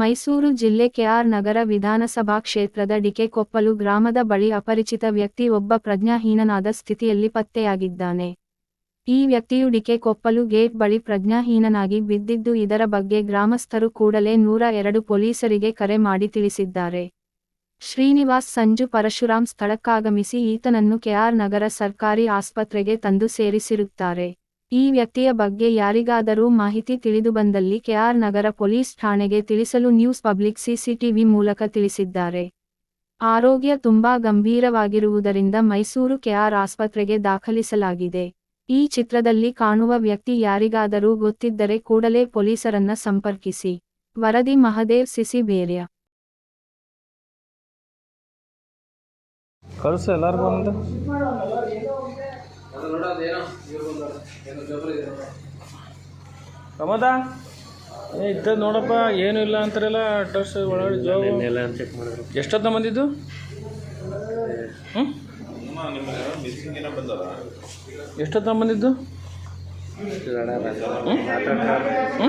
ಮೈಸೂರು ಜಿಲ್ಲೆ ಕೆಆರ್ ನಗರ ವಿಧಾನಸಭಾ ಕ್ಷೇತ್ರದ ಡಿಕೆಕೊಪ್ಪಲು ಗ್ರಾಮದ ಬಳಿ ಅಪರಿಚಿತ ವ್ಯಕ್ತಿ ಒಬ್ಬ ಪ್ರಜ್ಞಾಹೀನನಾದ ಸ್ಥಿತಿಯಲ್ಲಿ ಪತ್ತೆಯಾಗಿದ್ದಾನೆ. ಈ ವ್ಯಕ್ತಿಯು ಡಿಕೆಕೊಪ್ಪಲು ಗೇಟ್ ಬಳಿ ಪ್ರಜ್ಞಾಹೀನನಾಗಿ ಬಿದ್ದಿದ್ದು ಇದರ ಬಗ್ಗೆ ಗ್ರಾಮಸ್ಥರು ಕೂಡಲೇ ನೂರ ಎರಡು ಪೊಲೀಸರಿಗೆ ಕರೆ ಮಾಡಿ ತಿಳಿಸಿದ್ದಾರೆ. ಶ್ರೀನಿವಾಸ್ ಸಂಜು ಪರಶುರಾಮ್ ಸ್ಥಳಕ್ಕಾಗಮಿಸಿ ಈತನನ್ನು ಕೆಆರ್ ನಗರ ಸರ್ಕಾರಿ ಆಸ್ಪತ್ರೆಗೆ ತಂದು ಸೇರಿಸಿರುತ್ತಾರೆ. ಈ ವ್ಯಕ್ತಿಯ ಬಗ್ಗೆ ಯಾರಿಗಾದರೂ ಮಾಹಿತಿ ತಿಳಿದುಬಂದಲ್ಲಿ ಕೆಆರ್ ನಗರ ಪೊಲೀಸ್ ಠಾಣೆಗೆ ತಿಳಿಸಲು ನ್ಯೂಸ್ ಪಬ್ಲಿಕ್ ಸಿಸಿಟಿವಿ ಮೂಲಕ ತಿಳಿಸಿದ್ದಾರೆ. ಆರೋಗ್ಯ ತುಂಬಾ ಗಂಭೀರವಾಗಿರುವುದರಿಂದ ಮೈಸೂರು ಕೆಆರ್ ಆಸ್ಪತ್ರೆಗೆ ದಾಖಲಿಸಲಾಗಿದೆ. ಈ ಚಿತ್ರದಲ್ಲಿ ಕಾಣುವ ವ್ಯಕ್ತಿ ಯಾರಿಗಾದರೂ ಗೊತ್ತಿದ್ದರೆ ಕೂಡಲೇ ಪೊಲೀಸರನ್ನ ಸಂಪರ್ಕಿಸಿ. ವರದಿ ಮಹದೇವ್ ಸಿಸಿ ಬೇರ್ಯ. ಕಳ್ಸು ಎಲ್ಲರಿಗೂ ಪ್ರಮೋದ? ಏ ಇದ್ದ ನೋಡಪ್ಪ ಏನೂ ಇಲ್ಲ ಅಂತಾರಲ್ಲ ಅಡ್ರೆಸ್ ಒಳಗಡೆ ಜಾಬ್ ಚೆಕ್ ಮಾಡಿದ್ರು. ಎಷ್ಟೊತ್ತ ಬಂದಿದ್ದು? ಹ್ಞೂ ಎಷ್ಟೊತ್ತ ಬಂದಿದ್ದು? ಹ್ಞೂ ಹ್ಞೂ